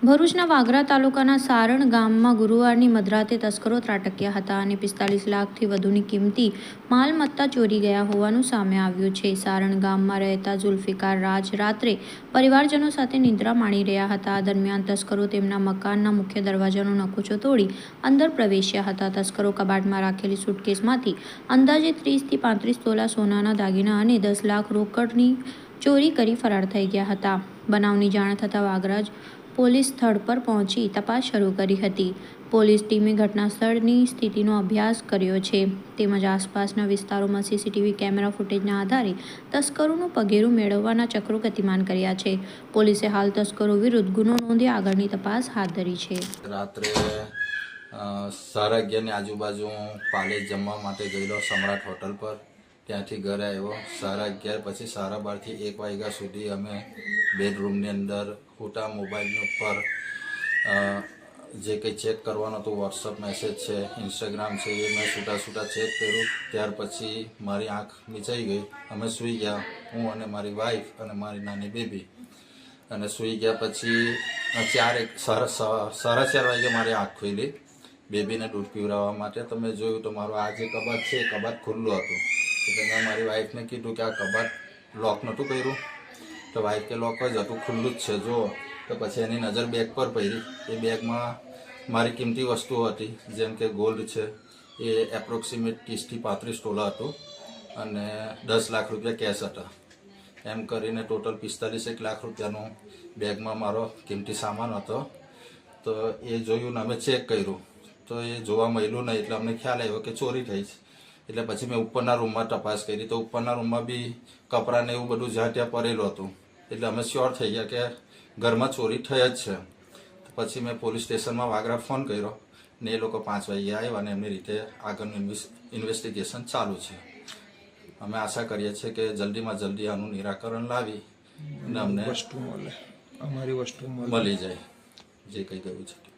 ભરૂચના વાગરા તાલુકાના સારણ ગામમાં ગુરુવારની મધરાતે તસ્કરો ત્રાટક્યા હતા અને પિસ્તાલીસ લાખથી વધુની કિંમતી માલમત્તા ચોરી ગયા હોવાનું સામે આવ્યું છે. સારણ ગામમાં રહેતા ઝુલ્ફિકાર રાજ રાત્રે પરિવારજનો સાથે નિંદ્રા માણી રહ્યા હતા. દરમિયાન તસ્કરો તેમના મકાનના મુખ્ય દરવાજાનો નકુચો તોડી અંદર પ્રવેશ્યા હતા. તસ્કરો કબાટમાં રાખેલી સુટકેસમાંથી અંદાજે ત્રીસથી પાંત્રીસ તોલા સોનાના દાગીના અને દસ લાખ રોકડની ચોરી કરી ફરાર થઈ ગયા હતા. બનાવની જાણ થતાં વાગરાજ પોલીસ સ્થળ પર પહોંચી તપાસ શરૂ કરી હતી. પોલીસ ટીમે ઘટના સ્થળની સ્થિતિનો અભ્યાસ કર્યો છે. તેમજ આસપાસના વિસ્તારોમાં સીસીટીવી કેમેરા ફૂટેજના આધારે તસ્કરોનું પગેરું મેળવવાના ચક્રો ગતિમાન કર્યા છે. પોલીસે હાલ તસ્કરો વિરુદ્ધ ગુનો નોંધી આગળની તપાસ હાથ ધરી છે. રાત્રે સાડા અગિયારની આજુબાજુ હું પાલેજ જમવા માટે ગયેલો સમ્રાટ હોટલ પર. ત્યાંથી ઘરે આવ્યો. સારા અગિયાર પછી સારા બારથી એક વાગ્યા સુધી અમે બેડરૂમની અંદર ખોટા મોબાઈલની ઉપર જે કંઈ ચેક કરવાનું હતું, વોટ્સઅપ મેસેજ છે, ઇન્સ્ટાગ્રામ છે, એ મેં છૂટા છૂટા ચેક કર્યું. ત્યાર પછી મારી આંખ નીચાઈ ગઈ. અમે સૂઈ ગયા, હું અને મારી વાઈફ અને મારી નાની બેબી. અને સૂઈ ગયા પછી ચાર એક સાડા સાડા ચાર વાગે મારી આંખ ખુલી. બેબીને દૂધ પીવડાવવા માટે. તમે જોયું તો મારો આ જે કબાટ છે, એ કબાટ ખુલ્લું હતું. એટલે મેં મારી વાઈફને કીધું કે આ કબાટ લોક નહોતું કર્યું. તો વાઈફ કે લોક જ હતું ખુલ્લું જ છે જો તો પછી એની નજર બેગ પર પડી. એ બેગમાં મારી કિંમતી વસ્તુઓ હતી, જેમ કે ગોલ્ડ છે, એ એપ્રોક્સિમેટ ત્રીસથી પાંત્રીસ ટોલા હતું, અને દસ લાખ રૂપિયા કેશ હતા. એમ કરીને ટોટલ પિસ્તાલીસ એક લાખ રૂપિયાનો બેગમાં મારો કિંમતી સામાન હતો. તો એ જોયું ને અમે ચેક કર્યું. તો એ જોવા મળ્યું નહીં, એટલે અમને ખ્યાલ આવ્યો કે ચોરી થઈ છે. એટલે પછી મેં ઉપરના રૂમમાં તપાસ કરી. તો ઉપરના રૂમમાં બી કપડાં ને એવું બધું જ્યાં ત્યાં પડેલું હતું. એટલે અમે શ્યોર થઈ ગયા કે ઘરમાં ચોરી થઈ જ છે. પછી મેં પોલીસ સ્ટેશનમાં વાગરા ફોન કર્યો ને એ લોકો પાંચ વાગે આવ્યા અને એમની રીતે આગળનું ઇન્વેસ્ટિગેશન ચાલુ છે. અમે આશા કરીએ છીએ કે જલ્દીમાં જલ્દી આનું નિરાકરણ લાવી અને અમને વસ્તુ મળે. અમારી વસ્તુ મળી. જાય. જે કંઈ ગયું છે.